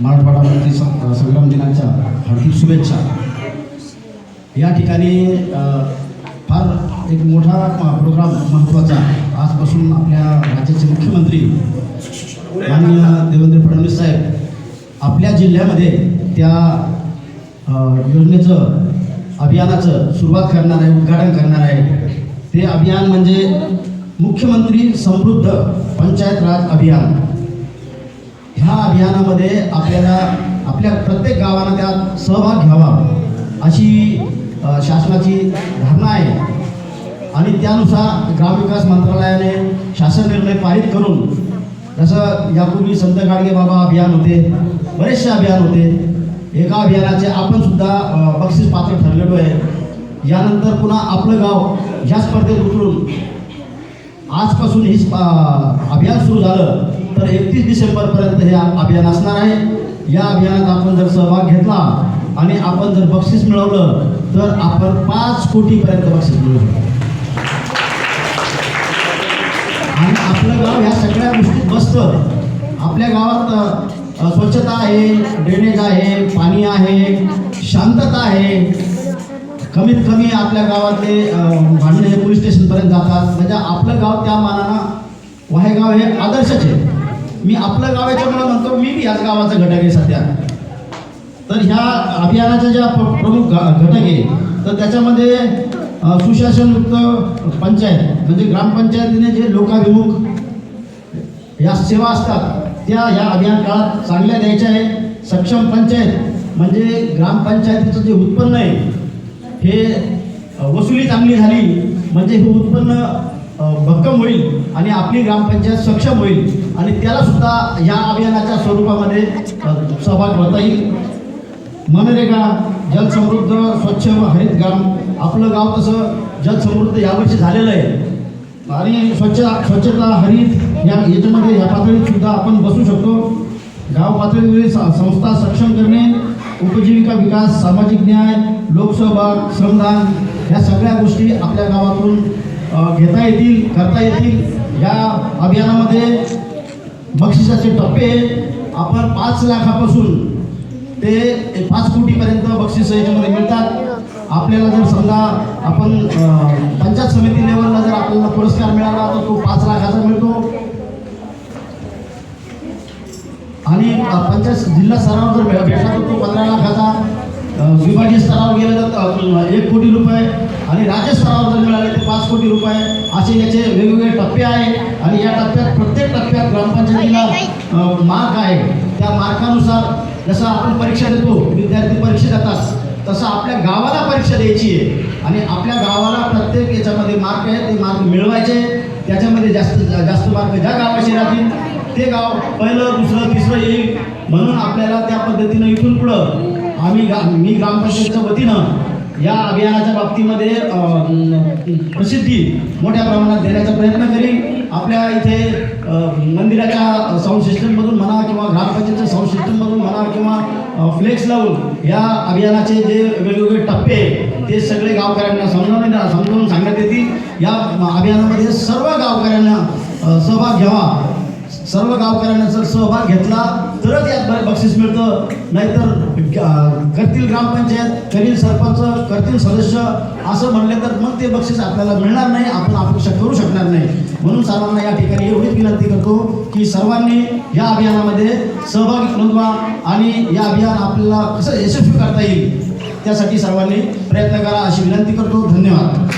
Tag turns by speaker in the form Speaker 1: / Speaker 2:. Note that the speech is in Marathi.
Speaker 1: मराठवाडा मुक्ती संग्राम दिनाच्या हार्दिक शुभेच्छा. या ठिकाणी फार एक मोठा प्रोग्राम महत्त्वाचा आजपासून आपल्या राज्याचे मुख्यमंत्री माननीय देवेंद्र फडणवीस साहेब आपल्या जिल्ह्यामध्ये त्या योजनेचं अभियानाचं सुरुवात करणार आहे उद्घाटन करणार आहे. ते अभियान म्हणजे मुख्यमंत्री समृद्ध पंचायत राज अभियान. ह्या अभियानामध्ये आपल्याला आपल्या प्रत्येक गावानं त्यात सहभाग घ्यावा अशी शासनाची धारणा आहे आणि त्यानुसार ग्रामविकास मंत्रालयाने शासन निर्णय पारित करून जसं यापूर्वी संत गाडगे बाबा अभियान होते बरेचसे अभियान होते एका अभियानाचे आपण सुद्धा बक्षीस पात्र ठरलेलो आहे. यानंतर पुन्हा आपलं गाव ह्या स्पर्धेत उतरून आजपासून ही अभियान सुरू झालं. तर एकतीस डिसेंबरपर्यंत हे अभियान असणार आहे. या अभियानात आपण जर सहभाग घेतला आणि आपण जर बक्षीस मिळवलं तर आपण पाच कोटीपर्यंत बक्षीस मिळवू. आणि आपलं गाव ह्या सगळ्या गोष्टीत बसतं आपल्या गावात स्वच्छता आहे ड्रेनेज आहे पाणी आहे शांतता आहे. कमीत कमी आपल्या गावातले भांडणे हे पोलीस स्टेशनपर्यंत जातात. म्हणजे आपलं गाव त्या मानानं वाहेगाव हे आदर्शच आहे. मी आपलं गाव याच्यामुळे म्हणतो मी याच गावाचा घटक आहे सध्या. तर ह्या अभियानाच्या ज्या प्रमुख घटक आहे तर त्याच्यामध्ये सुशासनयुक्त पंचायत म्हणजे ग्रामपंचायतीने जे लोकाभिमुख या सेवा असतात त्या ह्या अभियान काळात चांगल्या द्यायच्या आहे. सक्षम पंचायत म्हणजे ग्रामपंचायतीचं जे उत्पन्न आहे हे वसुली चांगली झाली म्हणजे हे उत्पन्न भक्कम होईल आणि आपली ग्रामपंचायत सक्षम होईल. आणि त्याला सुद्धा या अभियानाच्या स्वरूपामध्ये सहभाग होता येईल. मनरेगा जलसमृद्ध स्वच्छ व हरित ग्राम. आपलं गाव तसं जलसमृद्ध यावर्षी झालेलं आहे. आणि स्वच्छ स्वच्छता हरित या याच्यामध्ये या पातळीत सुद्धा आपण बसू शकतो. गाव पातळीवरील स- संस्था सक्षम करणे उपजीविका विकास सामाजिक न्याय लोकसहभाग श्रमदान ह्या सगळ्या गोष्टी आपल्या गावातून घेता येतील करता येतील. या अभियानामध्ये बक्षिसाचे टप्पे आपण पाच लाखापासून ते पाच कोटीपर्यंत बक्षीस याच्यामध्ये मिळतात. आपल्याला जर समजा आपण पंचायत समिती लेवलला जर आपल्याला पुरस्कार मिळाला तर तो पाच लाखाचा मिळतो. आणि पंचायत जिल्हा स्तरावर जर भेटला तर तो पंधरा लाखाचा. विभागीय स्तरावर गेलं तर एक कोटी रुपये आणि राज्य स्तरावर जर मिळाले तर पाच कोटी रुपये. असे याचे वेगवेगळे टप्पे आहे आणि या टप्प्यात प्रत्येक टप्प्यात ग्रामपंचायतीला मार्क आहे. त्या मार्कानुसार जसं आपण परीक्षा देतो विद्यार्थी परीक्षा देतात तसं आपल्या गावाला परीक्षा द्यायची आहे. आणि आपल्या गावाला प्रत्येक याच्यामध्ये मार्क आहे ते मार्क मिळवायचे. त्याच्यामध्ये जास्त जास्त मार्क ज्या गावाशी राहतील ते गाव पहिलं दुसरं तिसरं येईल. म्हणून आपल्याला त्या पद्धतीनं इथून पुढं आम्ही मी ग्रामपंचायतच्या वतीनं या अभियानाच्या बाबतीमध्ये प्रसिद्धी मोठ्या प्रमाणात देण्याचा प्रयत्न करीन आपल्या इथे मंदिराच्या साऊंड सिस्टममधून म्हणा किंवा ग्रामपंचायतच्या साऊंड सिस्टममधून म्हणा किंवा फ्लेक्स लावून या अभियानाचे जे वेगवेगळे टप्पे ते सगळे गावकऱ्यांना समजावून समजावून सांगण्यात येतील. या अभियानामध्ये सर्व गावकऱ्यांना सहभाग घ्यावा. सर्व गावकऱ्यांना जर सहभाग घेतला तरच यात बक्षीस मिळतं. नाहीतर करतील ग्रामपंचायत करील सरपंच करतील सदस्य असं म्हणले तर मग ते बक्षीस आपल्याला मिळणार नाही आपण अपेक्षा करू शकणार नाही. म्हणून सर्वांना या ठिकाणी एवढीच विनंती करतो की सर्वांनी या अभियानामध्ये सहभागी नोंदवा आणि या अभियान आपल्याला कसं यशस्वी करता येईल त्यासाठी सर्वांनी प्रयत्न करा अशी विनंती करतो. धन्यवाद.